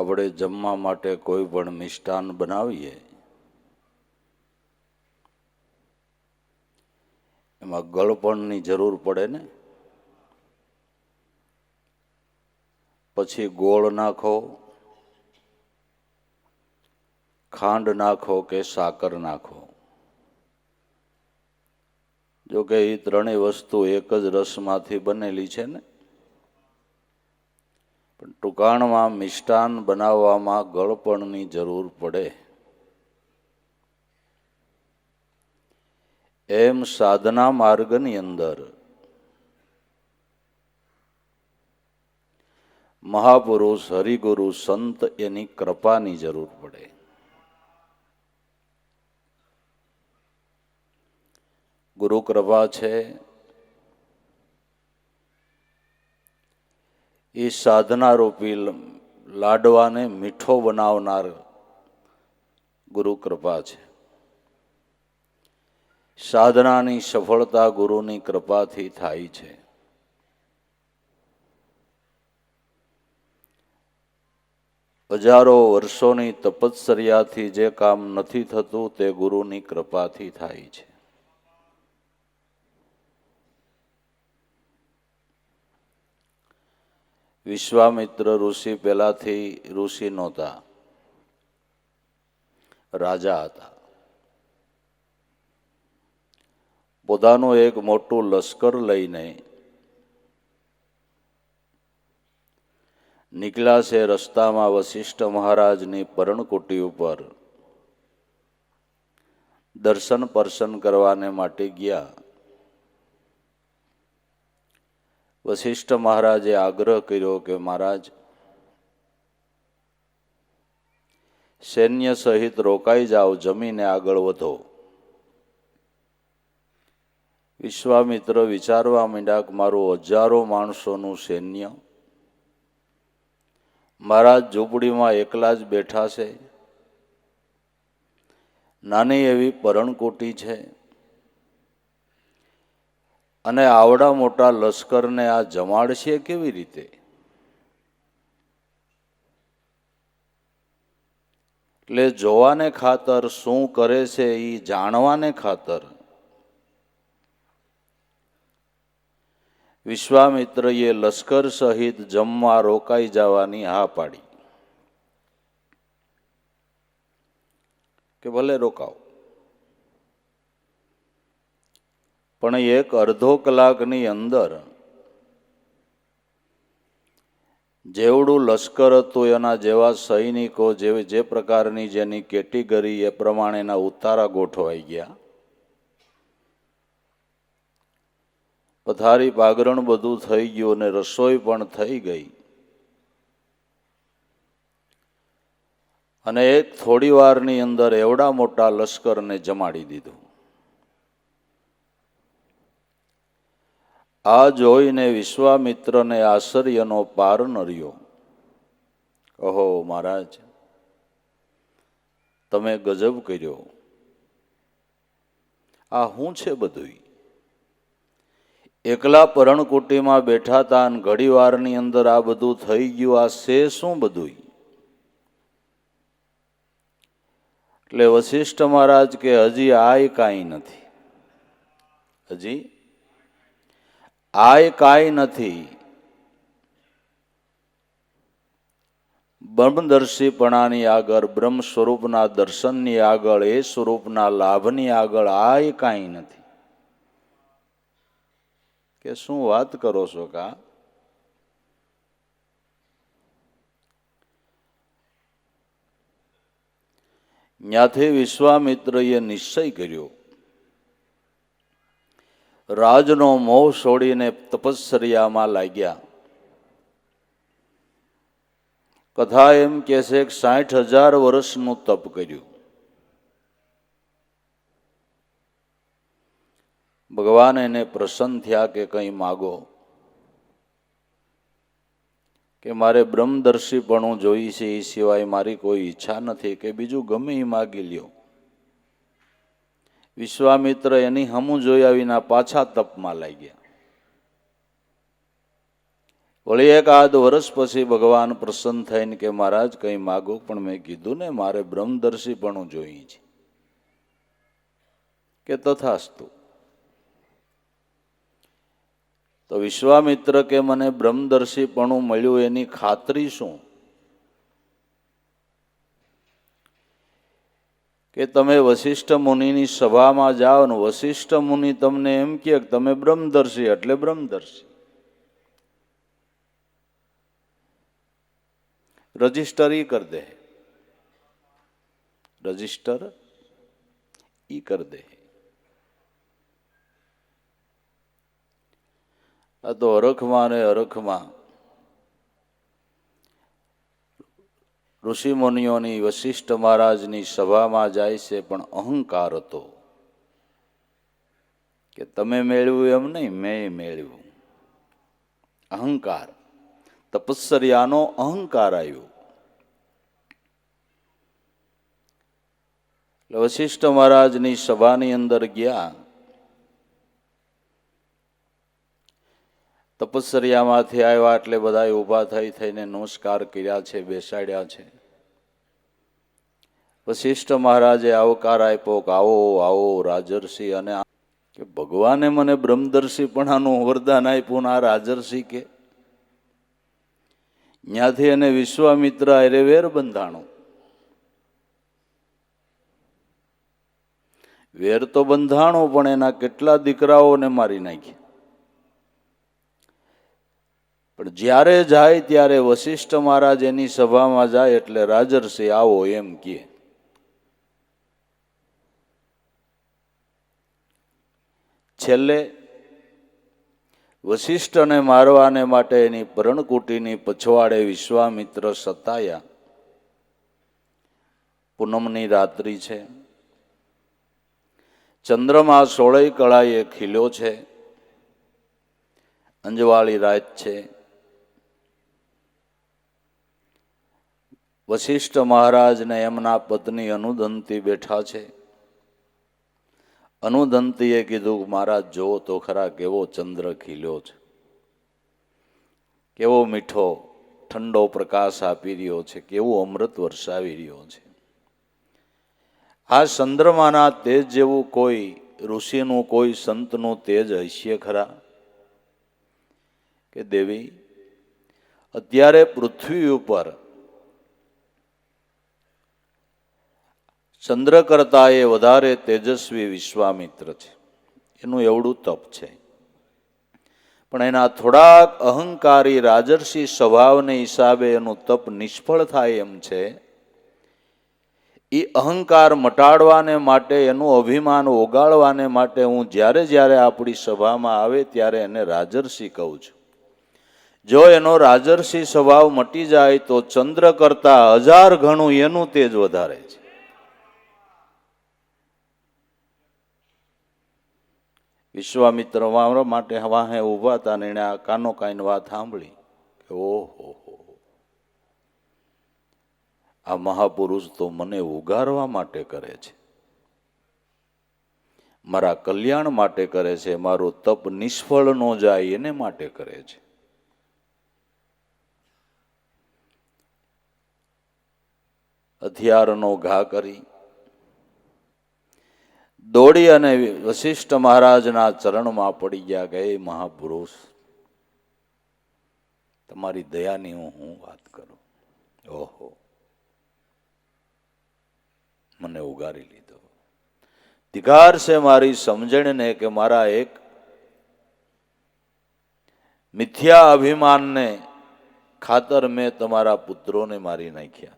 આપણે જમવા માટે કોઈ પણ મિષ્ટાન બનાવીએ, એમાં ગળપણની જરૂર પડે ને? પછી ગોળ નાખો, ખાંડ નાખો કે સાકર નાખો? જો કે એ ત્રણેય વસ્તુ એક જ રસમાંથી બનેલી છે ને? પણ ટુકાણમાં મિષ્ટાન બનાવવામાં ગળપણની જરૂર પડે. એમ સાધના માર્ગની અંદર મહાપુરુષ, હરિગુરુ, સંત એની કૃપાની જરૂર પડે. ગુરુ કૃપા છે એ સાધના રૂપી લાડવાને મીઠો બનાવનાર ગુરુ કૃપા છે. સાધનાની સફળતા ગુરુની કૃપાથી થાય છે. હજારો વર્ષોની તપશ્ચર્યાથી જે કામ નથી થતું તે ગુરુની કૃપાથી થાય છે. વિશ્વામિત્ર ઋષિ પહેલાંથી ઋષિ નહોતા. રાજા હતા. પોતાનું એક મોટું લશ્કર લઈને નીકળ્યા છે રસ્તામાં વશિષ્ઠ મહારાજની પરણકુટી ઉપર. દર્શન પર્શન કરવાને માટે ગયા. વશિષ્ઠ મહારાજે આગ્રહ કર્યો કે મહારાજ, સૈન્ય સહિત રોકાઈ જાઓ, જમીને આગળ વધો. વિશ્વામિત્ર વિચારવા માંડ્યા કે મારું હજારો માણસોનું સૈન્ય, મહારાજ ઝૂંપડીમાં એકલા જ બેઠા છે. નાની એવી પરણકોટી છે. અને આવડા મોટા લશ્કરને આ જમાડશે કેવી રીતે? એટલે જોવાને ખાતર શું કરે છે એ જાણવાને ખાતર. વિશ્વામિત્રએ લશ્કર સહિત જમવા રોકાઈ જવાની હા પાડી. કે ભલે રોકાઓ. પણ એક અડધો કલાકની અંદર જેવડું લશ્કર હતું એના જેવા સૈનિકો જેવી જે પ્રકારની જેની કેટેગરી એ પ્રમાણેના ઉતારા ગોઠવાઈ ગયા. પથારી પાગરણ બધું થઈ ગયું અને રસોઈ પણ થઈ ગઈ. અને એક થોડી વારની અંદર એવડા મોટા લશ્કરને જમાડી દીધું. આ જોઈને વિશ્વામિત્રને આશ્ચર્યનો પાર નર્યો કહો મહારાજ, તમે ગજબ કર્યો. આ શું છે બધું એકલા પરણકુટીમાં બેઠા હતા અને ઘડીવારની અંદર આ બધું થઈ ગયું, આ છે શું બધું એટલે વશિષ્ઠ મહારાજ કે હજી આય કાંઈ નથી. હજી? આય કાંઈ નથી. બ્રહ્મદર્શીપણાની આગળ બ્રહ્મ સ્વરૂપના દર્શનની આગળ, એ સ્વરૂપના લાભની આગળ આય કાંઈ નથી. કે શું વાત કરો છો કા? ત્યાંથી વિશ્વામિત્રએ નિશ્ચય કર્યો રાજનો મોહ છોડીને તપશ્ચર્યામાં લાગ્યા. કથા એમ કે છે કે સાઠ હજાર વર્ષનું તપ કર્યું. ભગવાન એને પ્રસન્ન થયા કે કંઈ માગો. કે મારે બ્રહ્મદર્શીપણું જોઈ છે, એ સિવાય મારી કોઈ ઈચ્છા નથી, કે બીજું ગમે એ માગી લ્યો. વિશ્વામિત્ર એની હમું જોયા વિના પાછા તપમાં લાગ્યા. વળી એક આધ વર્ષ પછી ભગવાન પ્રસન્ન થઈને કે, મહારાજ, કંઈ માગો? પણ મેં કીધું, ને મારે બ્રહ્મદર્શીપણું જોઈએ છે. કે તથાસ્તુ. તો વિશ્વામિત્ર કે, મને બ્રહ્મદર્શીપણું મળ્યું એની ખાતરી શું? કે તમે વશિષ્ઠ મુનિની સભામાં જાઓ ને વશિષ્ઠ મુનિ તમને એમ કહે કે તમે બ્રહ્મદર્શી એટલે બ્રહ્મદર્શી. રજિસ્ટર ઈ કર દે. રજિસ્ટર ઈ કર દે. આ તો હરખમાં ને હરખમાં ઋષિમુનિઓની વશિષ્ઠ મહારાજની સભામાં જાય છે, પણ અહંકાર હતો કે તમે મેળવ્યું એમ નહીં, મેં મેળવ્યું. અહંકાર, તપસ્સર્યાનો અહંકાર આવ્યો. એટલે વશિષ્ઠ મહારાજની સભાની અંદર ગયા તપસ્સરિયામાંથી આવ્યા એટલે બધા ઊભા થઈ થઈને નમસ્કાર કર્યા છે, બેસાડ્યા છે. વશિષ્ઠ મહારાજે આવકાર આપ્યો કે આવો આવો રાજર્ષિ અને કે ભગવાને મને બ્રહ્મદર્શીપણાનું વરદાન આપ્યું આ રાજર્ષિ કે ત્યાંથી એને વિશ્વામિત્ર અરે વેર બંધાણો. વેર તો બંધાણો, પણ એના કેટલા દીકરાઓને મારી નાખ્યા પણ જ્યારે જાય ત્યારે વશિષ્ઠ મહારાજ એની સભામાં જાય એટલે રાજર્ષિ આવો એમ કહે. છેલ્લે, વશિષ્ઠને મારવાને માટે એની પરણકુટીની પછવાડે વિશ્વામિત્ર સતાયા. પૂનમની રાત્રિ છે. ચંદ્રમા સોળઈ કળાએ ખીલ્યો છે. અંજવાળી રાત છે. વશિષ્ઠ મહારાજને એમના પત્ની અનુદંતી બેઠા છે. અનુદંતીએ કીધું, મહારાજ જોવો તો ખરા કેવો ચંદ્ર ખીલ્યો છે. કેવો મીઠો, ઠંડો પ્રકાશ આપી રહ્યો છે, કેવું અમૃત વરસાવી રહ્યો છે. આ ચંદ્રમાના તેજ જેવું કોઈ, ઋષિનું કોઈ સંતનું તેજ હશે ખરા? કે દેવી, અત્યારે પૃથ્વી ઉપર ચંદ્ર કરતા એ વધારે તેજસ્વી વિશ્વામિત્ર છે. એનું એવડું તપ છે. પણ એના થોડાક અહંકારી રાજર્ષિ સ્વભાવને હિસાબે એનું તપ નિષ્ફળ થાય એમ છે. એ અહંકાર મટાડવાને માટે, એનું અભિમાન ઓગાળવાને માટે હું જ્યારે જ્યારે આપણી સભામાં આવે ત્યારે એને રાજર્ષિ કહું છું. જો એનો રાજર્ષિ સ્વભાવ મટી જાય તો ચંદ્ર કરતા હજાર ઘણું એનું તેજ વધારે છે. વિશ્વામિત્ર મારા માટે વાહે ઊભા હતા અને એણે આ કાનો કાઈન વાત સાંભળી કે, ઓહો હો. આ મહાપુરુષ તો મને ઉગારવા માટે કરે છે. મારા કલ્યાણ માટે કરે છે, મારું તપ નિષ્ફળ ન જાય એને માટે કરે છે. હથિયારનો ઘા કરી દોડી અને વશિષ્ઠ મહારાજના ચરણમાં પડી ગયા ગયે મહાપુરુષ, તમારી દયાની હું વાત કરું? ઓહો. મને ઉગારી લીધો. ધિકાર છે મારી સમજણને કે મારા એક મિથ્યા અભિમાનને ખાતર મેં તમારા પુત્રોને મારી નાખ્યા.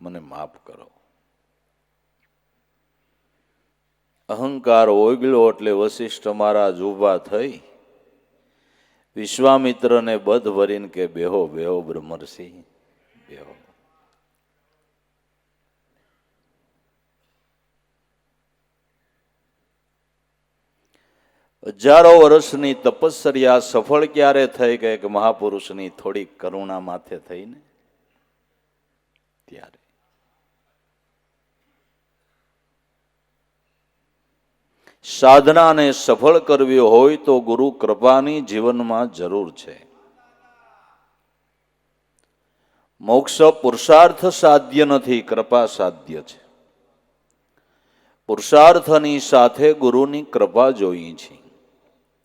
મને માફ કરો. અહંકાર ઓગલો એટલે વશિષ્ઠ મહારાજ ઊભા થઈ વિશ્વામિત્રને બધ ભરીને કે, બેહો બેહો બ્રહ્મર્ષિ, બેહો. હજારો વર્ષની તપસ્યા સફળ ક્યારે થઈ કે મહાપુરુષની થોડી કરુણા માથે થઈને? ત્યારે. સાધનાને સફળ કરવી હોય તો ગુરુ કૃપાની જીવનમાં જરૂર છે. મોક્ષ પુરુષાર્થ સાધ્ય નથી, કૃપા સાધ્ય છે. પુરુષાર્થની સાથે ગુરુની કૃપા જોઈએ છીએ.